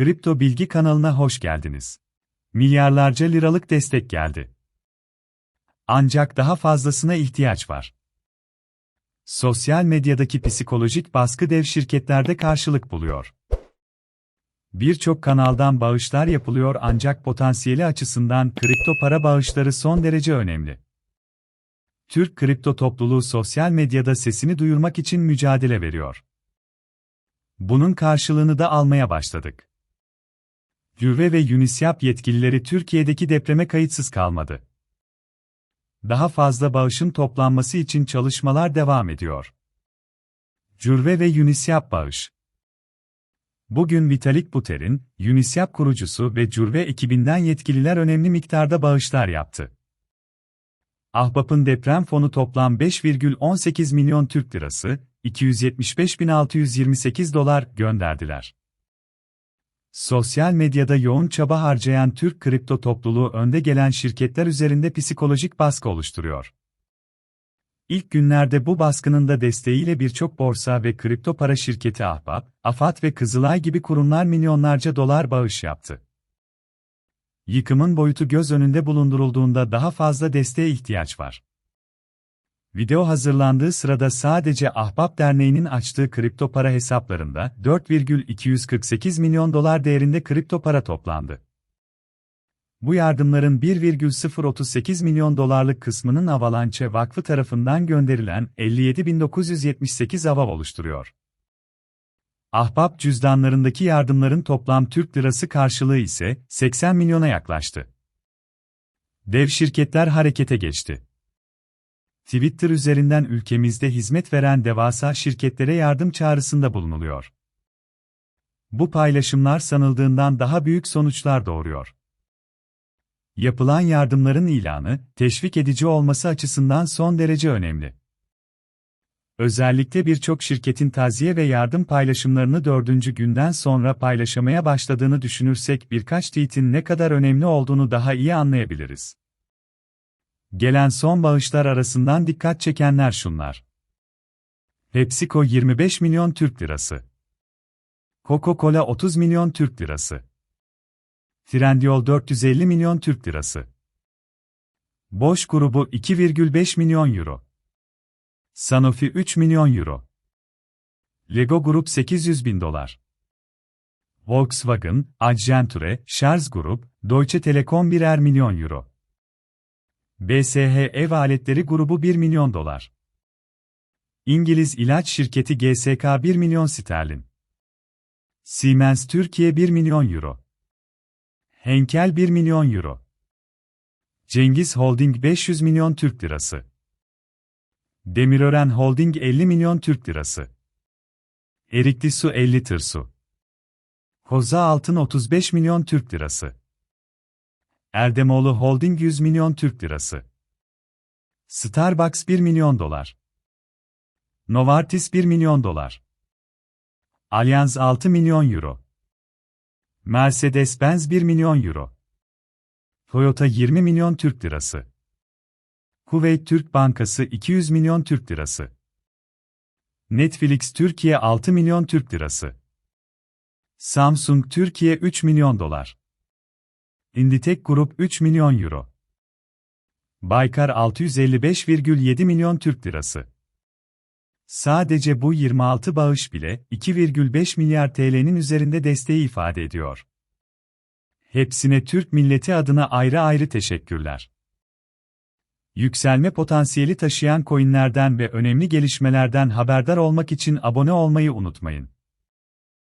Kripto Bilgi kanalına hoş geldiniz. Milyarlarca liralık destek geldi. Ancak daha fazlasına ihtiyaç var. Sosyal medyadaki psikolojik baskı dev şirketlerde karşılık buluyor. Birçok kanaldan bağışlar yapılıyor ancak potansiyeli açısından kripto para bağışları son derece önemli. Türk kripto topluluğu sosyal medyada sesini duyurmak için mücadele veriyor. Bunun karşılığını da almaya başladık. Güve ve UNICEF yetkilileri Türkiye'deki depreme kayıtsız kalmadı. Daha fazla bağışın toplanması için çalışmalar devam ediyor. Cürve ve UNICEF bağış. Bugün Vitalik Buterin, UNICEF kurucusu ve Cürve ekibinden yetkililer önemli miktarda bağışlar yaptı. Ahbap'ın deprem fonu toplam 5,18 milyon Türk lirası, 275.628 dolar gönderdiler. Sosyal medyada yoğun çaba harcayan Türk kripto topluluğu önde gelen şirketler üzerinde psikolojik baskı oluşturuyor. İlk günlerde bu baskının da desteğiyle birçok borsa ve kripto para şirketi Ahbap, Afat ve Kızılay gibi kurumlar milyonlarca dolar bağış yaptı. Yıkımın boyutu göz önünde bulundurulduğunda daha fazla desteğe ihtiyaç var. Video hazırlandığı sırada sadece Ahbap Derneği'nin açtığı kripto para hesaplarında 4,248 milyon dolar değerinde kripto para toplandı. Bu yardımların 1,038 milyon dolarlık kısmının Avalanche Vakfı tarafından gönderilen 57.978 avav oluşturuyor. Ahbap cüzdanlarındaki yardımların toplam Türk lirası karşılığı ise 80 milyona yaklaştı. Dev şirketler harekete geçti. Twitter üzerinden ülkemizde hizmet veren devasa şirketlere yardım çağrısında bulunuluyor. Bu paylaşımlar sanıldığından daha büyük sonuçlar doğuruyor. Yapılan yardımların ilanı, teşvik edici olması açısından son derece önemli. Özellikle birçok şirketin taziye ve yardım paylaşımlarını dördüncü günden sonra paylaşmaya başladığını düşünürsek birkaç tweetin ne kadar önemli olduğunu daha iyi anlayabiliriz. Gelen son bağışlar arasından dikkat çekenler şunlar. PepsiCo 25 milyon Türk lirası. Coca-Cola 30 milyon Türk lirası. Trendyol 450 milyon Türk lirası. Boş grubu 2,5 milyon euro. Sanofi 3 milyon euro. Lego Grup 800 bin dolar. Volkswagen, Accenture, Charles Group, Deutsche Telekom birer milyon euro. BSH Ev Aletleri Grubu 1 milyon dolar. İngiliz ilaç şirketi GSK 1 milyon sterlin. Siemens Türkiye 1 milyon euro. Henkel 1 milyon euro. Cengiz Holding 500 milyon Türk lirası. Demirören Holding 50 milyon Türk lirası. Erikli Su 50 tır su. Koza Altın 35 milyon Türk lirası. Erdemoğlu Holding 100 milyon Türk lirası. Starbucks 1 milyon dolar. Novartis 1 milyon dolar. Allianz 6 milyon euro. Mercedes-Benz 1 milyon euro. Toyota 20 milyon Türk lirası. Kuveyt Türk Bankası 200 milyon Türk lirası. Netflix Türkiye 6 milyon Türk lirası. Samsung Türkiye 3 milyon dolar. Inditex Grup 3 milyon euro. Baykar 655,7 milyon Türk lirası. Sadece bu 26 bağış bile 2,5 milyar TL'nin üzerinde desteği ifade ediyor. Hepsine Türk milleti adına ayrı ayrı teşekkürler. Yükselme potansiyeli taşıyan coinlerden ve önemli gelişmelerden haberdar olmak için abone olmayı unutmayın.